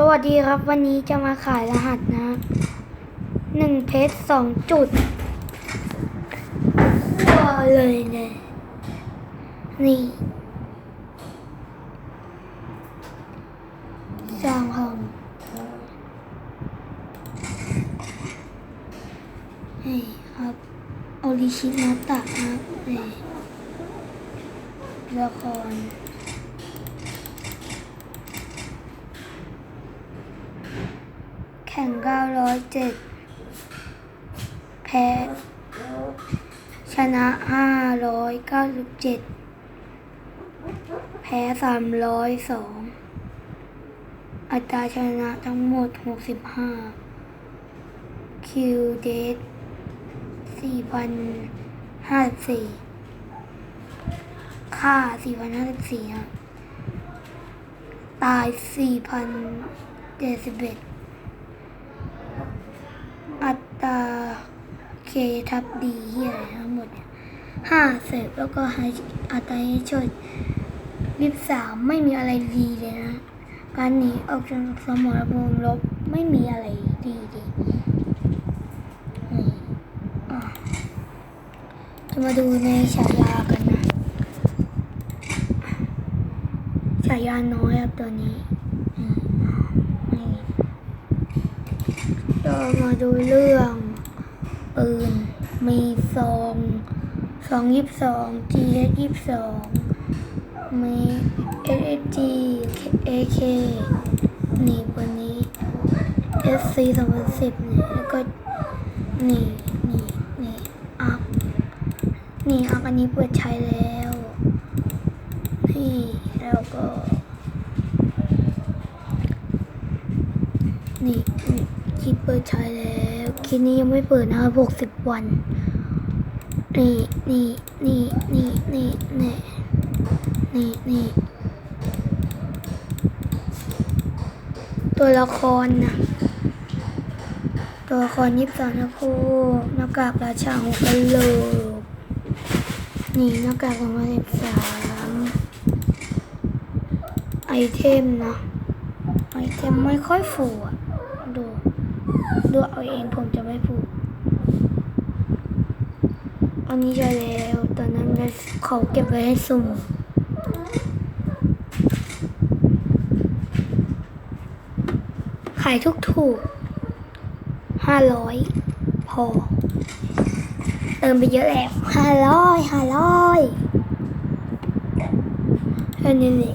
สวัสดีครับวันนี้จะมาขายรหัสนะหนึ่งเพชรสองจุดว้าวเลยเนี่ยนี่สางห้องนี่ครับออริชินาตะครับนี่ละคร นเก้าร้อยเจ็ดแพ้ชนะห้าร้อยเก้าสิบเจ็ดแพ้สามร้อยสองอัตราชนะทั้งหมดหกสิบห้าคิวเดทสี่พันห้าสิบสี่ค่าสี่พันห้าสิบสี่นะตายสี่พันเจ็ดสิบเอ็ด ทับดีเฮียอะไรทั้งหมดห้าเสร็จแล้วก็ให้อัตราให้ช่วยรีบสามไม่มีอะไรดีเลยนะ การหนีออกจากสมรภูมิรบไม่มีอะไรดีดีจะมาดูในฉายากันนะฉายาน้อยครับตัวนี้เรามาดูเรื่อง ปืน มีซองสองยี่สอง G S ยี่สองมี S S G A K นี่ปืนนี้ S C สองพันสิบนี่แล้วก็นี่นี่นี่อัพนี่อัพอันนี้เปิดใช้แล้วนี่แล้วก็นี่นี่คิดเปิดใช้แล้ว คิดนี้ยังไม่เปิดนะครับหกสิบวัน นี่นี่นี่นี่นี่นี่นี่นี่ตัวละครนะตัวละครยิบสองนะครูหน้ากากราชาหัวกะโหลกนี่หน้ากากของมันสิบสามไอเทมนะไอเทมไม่ค่อยฟูอะ ดูเอาเองผมจะไม่พูด อันนี้จะแล้วตอนนั้นเขาเก็บไว้ให้สุ่มขายทุกถูกห้าร้อยพอ เติมไปเยอะแล้วห้าร้อยห้าร้อยแค่นี้